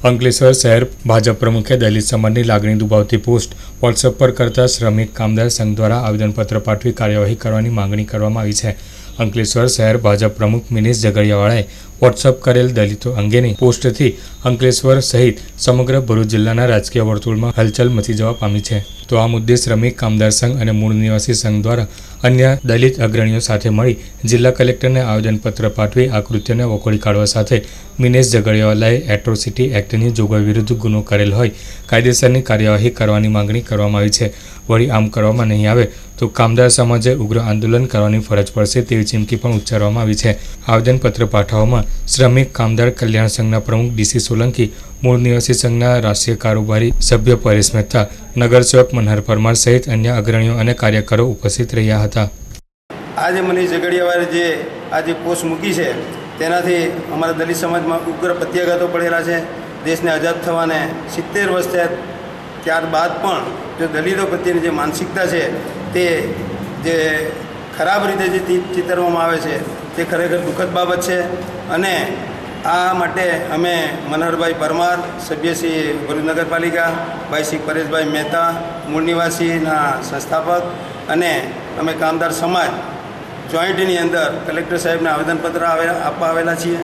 અંકલેશ્વર શહેર ભાજપ પ્રમુખે દલિત સમાજની લાગણી દુભાવતી પોસ્ટ વોટ્સએપ પર કરતા શ્રમિક કામદાર સંઘ દ્વારા આવેદનપત્ર પાઠવી કાર્યવાહી કરવાની માંગણી કરવામાં આવી છે. અંકલેશ્વર શહેર ભાજપ પ્રમુખ મિનેશ ઝઘડિયાવાળાએ વોટ્સઅપ કરેલ દલિતો અંગેની પોસ્ટથી અંકલેશ્વર સહિત સમગ્ર ભરૂચ જિલ્લાના રાજકીય વર્તુળમાં હલચલ મચી જવા પામી છે. તો આ મુદ્દે શ્રમિક, કામદાર સંઘ અને મૂળ નિવાસી સંઘ દ્વારા અન્ય દલિત અગ્રણીઓ સાથે મળી જિલ્લા કલેક્ટરને આવેદનપત્ર પાઠવી આ કૃત્યને વખોડી કાઢવા સાથે મિનેશ ઝઘડિયાવાલાએ એટ્રોસિટી એક્ટની જોગવાઈ વિરુદ્ધ ગુનો કરેલ હોય, કાયદેસરની કાર્યવાહી કરવાની માંગણી કરવામાં આવી છે. વળી આમ કરવામાં નહીં આવે તો કામદાર સમાજે ઉગ્ર આંદોલન કરવાની ફરજ પડશે તેવી ચીમકી પણ ઉચ્ચારવામાં આવી છે. આવેદનપત્ર પાઠવવામાં શ્રમિક કામદાર કલ્યાણ સંઘના પ્રમુખ ડીસી સોલંકી, મૂળ નિવાસી સંઘના રાષ્ટ્રીય કારોબારી સભ્ય પરેશ મહેતા નગરસેવક મનહર પરમાર સહિત અન્ય અગ્રણીઓ અને કાર્યકરો ઉપસ્થિત રહ્યા હતા. આજે મનીષ ઝઘડિયાવાળે જે આજે પોસ્ટ મૂકી છે, તેનાથી અમારા દલિત સમાજમાં ઉગ્ર પ્રત્યાઘાતો પડેલા છે. દેશને આઝાદ થવાને સિત્તેર વર્ષ થયા, ત્યારબાદ પણ જો દલિતો પ્રત્યેની જે માનસિકતા છે, તે જે ખરાબ રીતે જે ચિતરવામાં આવે છે, તે ખરેખર દુઃખદ બાબત છે. અને આ માટે અમે મનહરભાઈ પરમાર, સભ્ય શ્રી ભરૂચ નગરપાલિકા, ભાઈ શ્રી પરેશભાઈ મહેતા, મૂળ નિવાસીના સંસ્થાપક અને અમે કામદાર સમાજ, જોઈન્ટની અંદર કલેક્ટર સાહેબને આવેદનપત્ર આવેલા આપવા આવેલા છીએ.